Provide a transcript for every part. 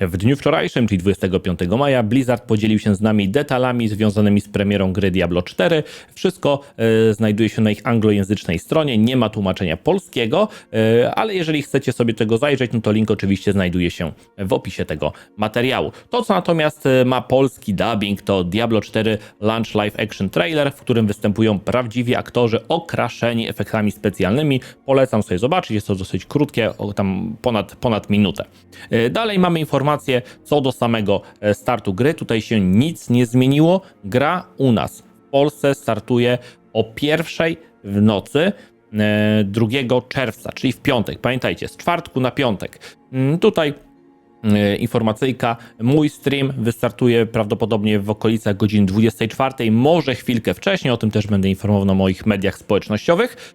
W dniu wczorajszym, czyli 25 maja, Blizzard podzielił się z nami detalami związanymi z premierą gry Diablo 4. Wszystko e, znajduje się na ich anglojęzycznej stronie, nie ma tłumaczenia polskiego, e, ale jeżeli chcecie sobie tego zajrzeć, no to link oczywiście znajduje się w opisie tego materiału. To, co natomiast e, ma polski dubbing, to Diablo 4 Launch Live Action Trailer, w którym występują prawdziwi aktorzy okraszeni efektami specjalnymi. Polecam sobie zobaczyć, jest to dosyć krótkie, tam ponad, ponad minutę. E, Dalej mamy informację co do samego e, startu gry. Tutaj się nic nie zmieniło. Gra u nas w Polsce startuje o pierwszej w nocy e, 2 czerwca, czyli w piątek. Pamiętajcie, z czwartku na piątek. Mm, Tutaj e, informacyjka. Mój stream wystartuje prawdopodobnie w okolicach godziny 24, może chwilkę wcześniej, o tym też będę informował na moich mediach społecznościowych.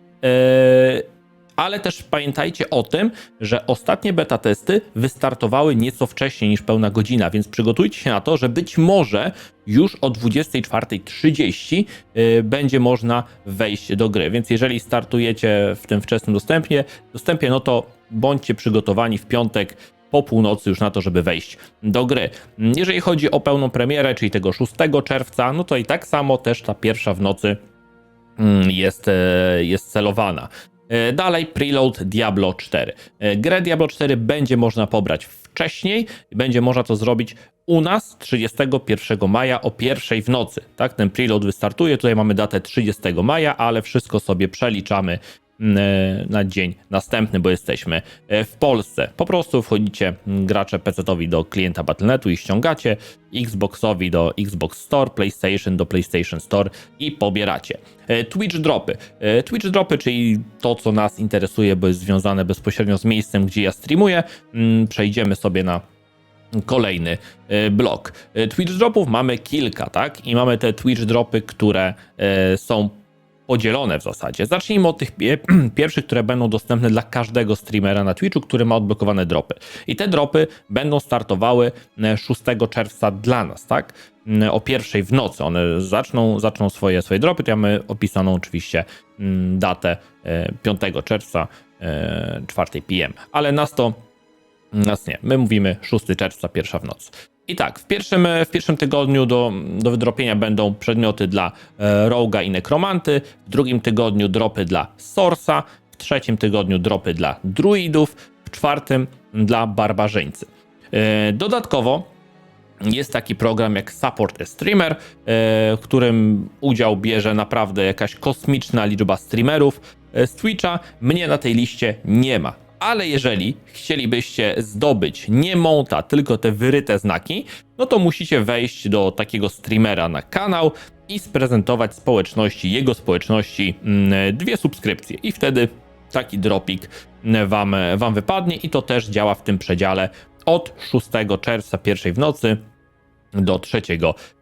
Ale też pamiętajcie o tym, że ostatnie beta testy wystartowały nieco wcześniej niż pełna godzina, więc przygotujcie się na to, że być może już o 24.30 y, będzie można wejść do gry. Więc jeżeli startujecie w tym wczesnym dostępie, dostępie no to bądźcie przygotowani w piątek po północy już na to, żeby wejść do gry. Jeżeli chodzi o pełną premierę, czyli tego 6 czerwca, no to i tak samo też ta pierwsza w nocy mm, jest, e, jest celowana. E, Dalej preload Diablo 4. E, Grę Diablo 4 będzie można pobrać wcześniej będzie można to zrobić u nas 31 maja o pierwszej w nocy. Tak, ten preload wystartuje. Tutaj mamy datę 30 maja, ale wszystko sobie przeliczamy na dzień następny, bo jesteśmy e, w Polsce. Po prostu wchodzicie mm, gracze PC-owi do klienta Battle.netu i ściągacie, Xboxowi do Xbox Store, PlayStation do PlayStation Store i pobieracie. E, Twitch dropy. E, Twitch dropy, czyli to, co nas interesuje, bo jest związane bezpośrednio z miejscem, gdzie ja streamuję. Mm, Przejdziemy sobie na kolejny e, blok. E, Twitch dropów mamy kilka, tak? I mamy te Twitch dropy, które e, są podzielone w zasadzie. Zacznijmy od tych pie- pierwszych, które będą dostępne dla każdego streamera na Twitchu, który ma odblokowane dropy. I te dropy będą startowały e, 6 czerwca dla nas, tak? Mm, O pierwszej w nocy one zaczną, zaczną swoje, swoje dropy. Tu mamy opisaną oczywiście mm, datę e, 5 czerwca, e, 4 PM. Ale nas to nas nie. My mówimy 6 czerwca, pierwsza w nocy. I tak, w pierwszym, w pierwszym tygodniu do, do wydropienia będą przedmioty dla e, Roga i Nekromanty, w drugim tygodniu dropy dla Sorsa, w trzecim tygodniu dropy dla Druidów, w czwartym dla Barbarzyńcy. E, dodatkowo jest taki program jak Support a Streamer, e, w którym udział bierze naprawdę jakaś kosmiczna liczba streamerów e, z Twitcha. Mnie na tej liście nie ma. Ale jeżeli chcielibyście zdobyć nie monta, tylko te wyryte znaki, no to musicie wejść do takiego streamera na kanał i sprezentować społeczności, jego społeczności mm, dwie subskrypcje. I wtedy taki dropik mm, wam, wam wypadnie i to też działa w tym przedziale od 6 czerwca pierwszej w nocy do 3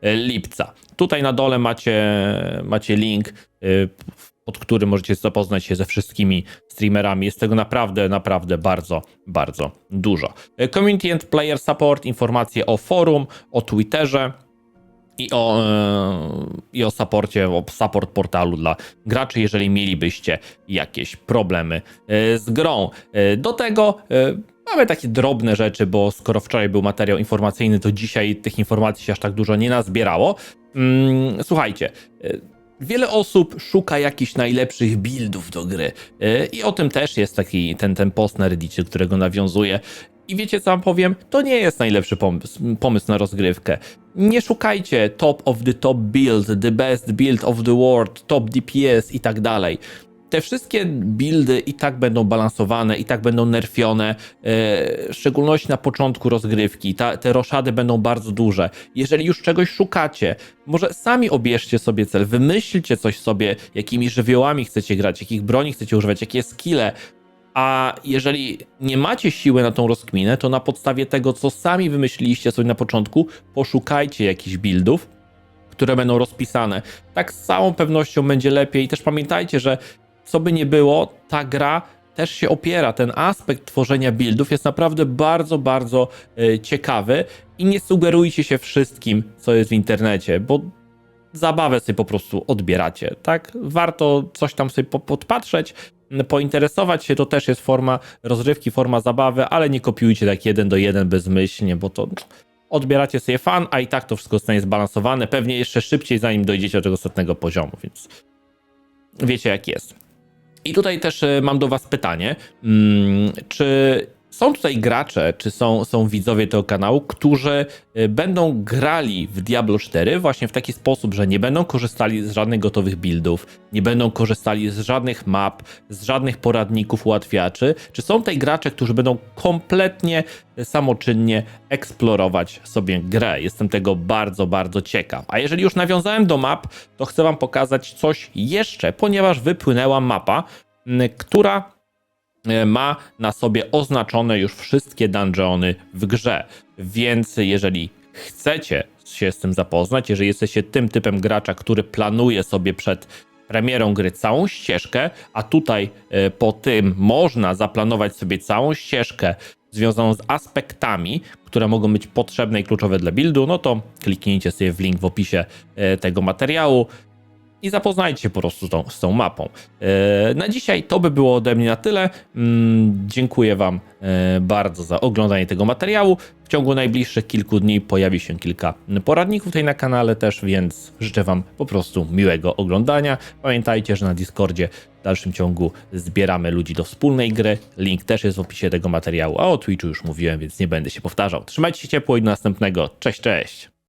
lipca. Tutaj na dole macie, macie link, y, pod którym możecie zapoznać się ze wszystkimi streamerami. Jest tego naprawdę, naprawdę bardzo, bardzo dużo. Community and Player Support, informacje o forum, o Twitterze i o, e, i o supporcie, o support portalu dla graczy, jeżeli mielibyście jakieś problemy e, z grą. E, Do tego mamy takie drobne rzeczy, bo skoro wczoraj był materiał informacyjny, to dzisiaj tych informacji się aż tak dużo nie nazbierało. Mm, Słuchajcie, Wiele osób szuka jakichś najlepszych buildów do gry. E, I o tym też jest taki ten, ten post na Reddicie, którego nawiązuję. I wiecie co wam powiem? To nie jest najlepszy pomysł, pomysł na rozgrywkę. Nie szukajcie top of the top build, the best build of the world, top DPS i tak dalej. Te wszystkie buildy i tak będą balansowane, i tak będą nerfione, e, w szczególności na początku rozgrywki. Ta, te roszady będą bardzo duże. Jeżeli już czegoś szukacie, może sami obierzcie sobie cel, wymyślcie coś sobie, jakimi żywiołami chcecie grać, jakich broni chcecie używać, jakie skille, a jeżeli nie macie siły na tą rozkminę, to na podstawie tego, co sami wymyśliliście sobie na początku, poszukajcie jakichś buildów, które będą rozpisane. Tak z całą pewnością będzie lepiej. Też pamiętajcie, że co by nie było, ta gra też się opiera. Ten aspekt tworzenia buildów jest naprawdę bardzo, bardzo e, ciekawy i nie sugerujcie się wszystkim, co jest w internecie, bo zabawę sobie po prostu odbieracie, tak? Warto coś tam sobie po- podpatrzeć, pointeresować się, to też jest forma rozrywki, forma zabawy, ale nie kopiujcie tak jeden do jeden bezmyślnie, bo to odbieracie sobie fan, a i tak to wszystko zostanie zbalansowane, pewnie jeszcze szybciej, zanim dojdziecie do tego setnego poziomu, więc wiecie jak jest. I tutaj też e, mam do Was pytanie, mm, czy są tutaj gracze, czy są, są widzowie tego kanału, którzy e, będą grali w Diablo 4 właśnie w taki sposób, że nie będą korzystali z żadnych gotowych buildów, nie będą korzystali z żadnych map, z żadnych poradników, ułatwiaczy? Czy są tutaj gracze, którzy będą kompletnie e, samoczynnie eksplorować sobie grę? Jestem tego bardzo, bardzo ciekaw. A jeżeli już nawiązałem do map, to chcę Wam pokazać coś jeszcze, ponieważ wypłynęła mapa, m, która ma na sobie oznaczone już wszystkie dungeony w grze. Więc jeżeli chcecie się z tym zapoznać, jeżeli jesteście tym typem gracza, który planuje sobie przed premierą gry całą ścieżkę, a tutaj e, po tym można zaplanować sobie całą ścieżkę związaną z aspektami, które mogą być potrzebne i kluczowe dla buildu, no to kliknijcie sobie w link w opisie e, tego materiału i zapoznajcie się po prostu z tą, z tą mapą. E, Na dzisiaj to by było ode mnie na tyle. Mm, Dziękuję Wam e, bardzo za oglądanie tego materiału. W ciągu najbliższych kilku dni pojawi się kilka poradników tutaj na kanale też, więc życzę Wam po prostu miłego oglądania. Pamiętajcie, że na Discordzie w dalszym ciągu zbieramy ludzi do wspólnej gry. Link też jest w opisie tego materiału, a o Twitchu już mówiłem, więc nie będę się powtarzał. Trzymajcie się ciepło i do następnego. Cześć, cześć!